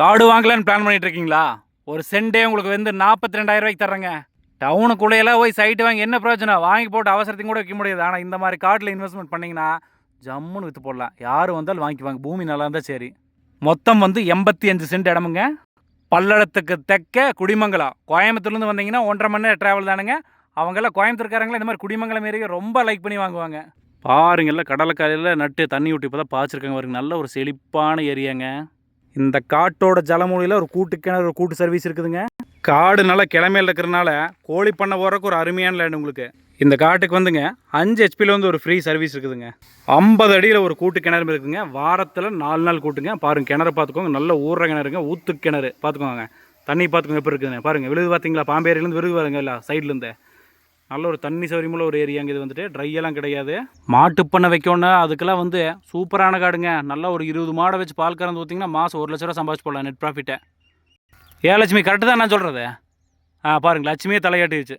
காடு வாங்கலான்னு பிளான் பண்ணிட்டு இருக்கீங்களா ஒரு சென்டே உங்களுக்கு வந்து நாற்பத்தி ரெண்டாயிரம் ரூபாய்க்கு தர்றேங்க. டவுனுக்குள்ளேயெல்லாம் போய் சைட்டு வாங்கி என்ன பிரயோஜனம்? வாங்கி போட்டு அவசரத்தையும் கூட வைக்க முடியாது. ஆனால் இந்த மாதிரி காட்டில் இன்வெஸ்ட்மெண்ட் பண்ணிங்கன்னா ஜம்முன்னு விற்று போடலாம். யார் வந்தாலும் வாங்கிக்குவாங்க. பூமி நல்லா இருந்தால் சரி. மொத்தம் வந்து எண்பத்தி அஞ்சு சென்ட் இடமுங்க. பல்லடத்துக்கு தெக்க குடிமங்கலம். கோயம்புத்தூர்லேருந்து வந்தீங்கன்னா ஒன்றரை மணி நேரம் ட்ராவல் தானுங்க. அவங்கெல்லாம் கோயம்புத்தூர்காரங்களே இந்த மாதிரி குடிமங்கலம் ஏரியா ரொம்ப லைக் பண்ணி வாங்குவாங்க. பாருங்கள்ல கடலைக்காலையில் நட்டு தண்ணி விட்டு இப்போ தான் பாய்ச்சிருக்காங்க. பாருங்க நல்ல ஒரு செழிப்பான ஏரியாங்க. இந்த காட்டோட ஜலமூலையில் ஒரு கூட்டு கிணறு ஒரு கூட்டு சர்வீஸ் இருக்குதுங்க. காடு நல்லா கிளமையில் இருக்கிறனால கோழி பண்ண போகிறக்கு ஒரு அருமையான லேண்ட் உங்களுக்கு. இந்த காட்டுக்கு வந்துங்க அஞ்சு ஹெச்பியில் வந்து ஒரு ஃப்ரீ சர்வீஸ் இருக்குதுங்க. ஐம்பது அடியில் ஒரு கூட்டு கிணறு இருக்குங்க வாரத்தில் நாலு நாள் கூட்டுங்க. பாருங்க கிணறு பார்த்துக்கோங்க. நல்ல ஊற கிணறுங்க. ஊத்து கிணறு. பார்த்துக்கோங்க. தண்ணி பார்த்துக்கோங்க எப்படி இருக்குதுங்க பாருங்க விழுது பார்த்தீங்களா? பாம்பேரியிலேருந்து விழுது வருங்க இல்லை சைட்லேருந்து நல்ல ஒரு தண்ணி சௌரியமுள்ள ஒரு ஏரியாங்க இது வந்துட்டு. ட்ரை எல்லாம் கிடையாது. மாட்டு பண்ணை வைக்கணும்னா அதுக்கெல்லாம் வந்து சூப்பரான காடுங்க. நல்லா ஒரு இருபது மாடை வச்சு பால் கறந்து ஊற்றிங்கன்னா மாதம் ஒரு லட்ச ரூபா சம்பாதிச்சு போடலாம் நெட் ப்ராஃபிட்டை ஏ லட்சுமி கரெக்டு தான் நான் சொல்கிறது ஆ பாருங்க லட்சுமியே தலையாட்டிடுச்சு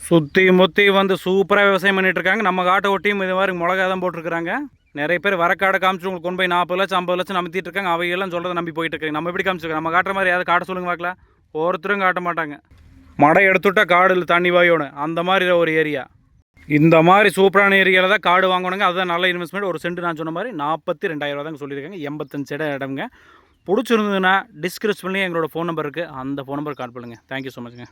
சுற்றி முற்றி வந்து சூப்பராக விவசாயம் பண்ணிகிட்டு இருக்காங்க. நம்ம காட்டை ஒட்டியும் இது மாதிரி மிளகா தான் போட்டிருக்காங்க நிறைய பேர் வரக்காடை காமிச்சு உங்களுக்கு கொண்டு போய் நாற்பது லட்சம் ஐம்பது லட்சம் நம்பிட்டு இருக்காங்க. அவையெல்லாம் சொல்கிறத நம்பி போயிட்டு இருக்காங்க. நம்ம எப்படி காமிச்சிருக்கோம்? நம்ம காட்டுற மாதிரி யாரும் காட்ட சொல்லுங்க பார்க்கலாம். ஒருத்தரும் காட்ட மாட்டாங்க. மடை எடுத்துட்டா காடில் தண்ணி வாயோணும் அந்த மாதிரி ஒரு ஏரியா இந்த மாதிரி சூப்பரான ஏரியாவில் தான் காடு வாங்கணுங்க. அதுதான் நல்ல இன்வெஸ்ட்மெண்ட் ஒரு சென்ட் நான் சொன்ன மாதிரி நாற்பத்தி ரெண்டாயிரம் தாங்க சொல்லியிருக்காங்க. எண்பத்தஞ்சு இடம் இடம்ங்க. பிடிச்சிருந்ததுன்னா டிஸ்கிரிப்ஷன்லேயே எங்களோட ஃபோன் நம்பர் இருக்குது அந்த ஃபோன் நம்பர் கால் பண்ணுங்கள் தேங்க்யூ ஸோ மச்ங்க